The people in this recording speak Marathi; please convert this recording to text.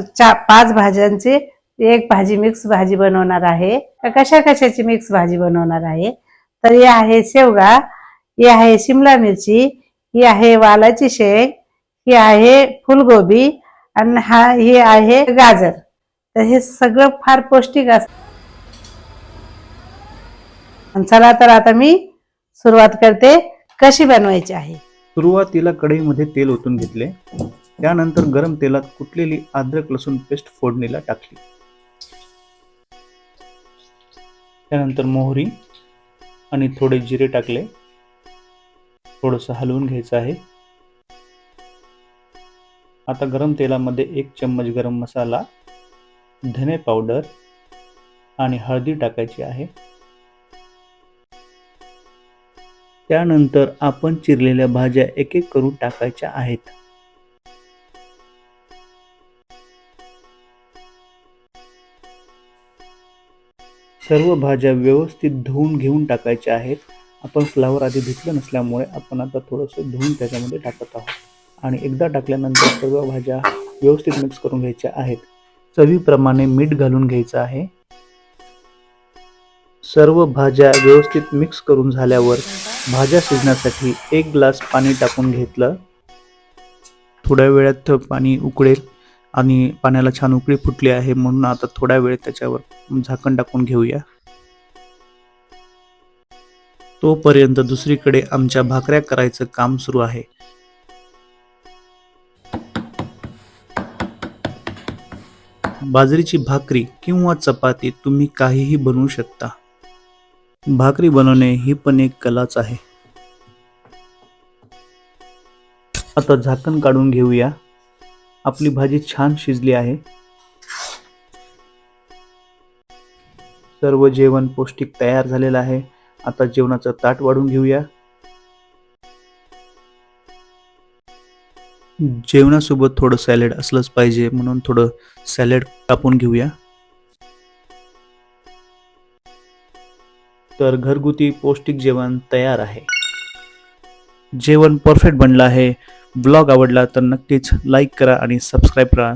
चा पाच भाज्यांची एक भाजी मिक्स भाजी बनवणार आहे. कशा कशाची मिक्स भाजी बनवणार आहे? तर हे आहे शेवगा ही आहे शिमला मिरची ही आहे वालाची शेंग ही आहे फुलगोबी आणि हा ही आहे गाजर. तर हे सगळं फार पौष्टिक असतं आणि चला तर आता मी सुरुवात करते. कशी बनवायची आहे? सुरुवातीला कढईमध्ये तेल ओतून घेतले. त्यानंतर गरम तेलात कुटलेली अद्रक लसूण पेस्ट फोडणीला टाकली. त्यानंतर मोहरी आणि थोडे जिरे टाकले. थोडंसं हलवून घ्यायचं आहे. आता गरम तेलामध्ये एक चम्मच गरम मसाला धने पावडर आणि हळदी टाकायची आहे. त्यानंतर आपण चिरलेल्या भाज्या एक एक करून टाकायच्या आहेत. सर्व भाज्या व्यवस्थित धुवून घेऊन टाकायच्या आहेत. आपण फ्लावर आधी धुतलं नसल्यामुळे आपण आता थोडंसं धुवून त्याच्यामध्ये टाकत आहोत. आणि एकदा टाकल्यानंतर सर्व भाज्या व्यवस्थित मिक्स करून घ्यायच्या आहेत. चवीप्रमाणे मीठ घालून घ्यायचं आहे. सर्व भाज्या व्यवस्थित मिक्स करून झाल्यावर भाज्या शिजण्यासाठी एक ग्लास पाणी टाकून घेतलं. थोड्या वेळात पाणी उकळेल. आणि पाण्याला छान उकळी फुटली आहे म्हणून आता थोड्या वेळ त्याच्यावर झाकण टाकून घेऊया. तोपर्यंत दुसरीकडे आमच्या भाकऱ्या करायचं काम सुरू आहे. बाजरीची भाकरी किंवा चपाती तुम्ही काहीही बनवू शकता. भाकरी बनवणे ही पण एक कलाच आहे. आता झाकण काढून घेऊया. आपली भाजी छान शिजली आहे. सर्व जेवण पौष्टिक तयार झालेलं आहे. आता जेवणाचं ताट वाढून घेऊया. जेवणासोबत थोडं सॅलड असलंच पाहिजे म्हणून थोडं सॅलड कापून घेऊया. तर घरगुती पौष्टिक जेवण तयार आहे. जेवण परफेक्ट बनलं आहे. ब्लॉग आवडला तर नक्कीच लाईक करा आणि सबस्क्राईब करा.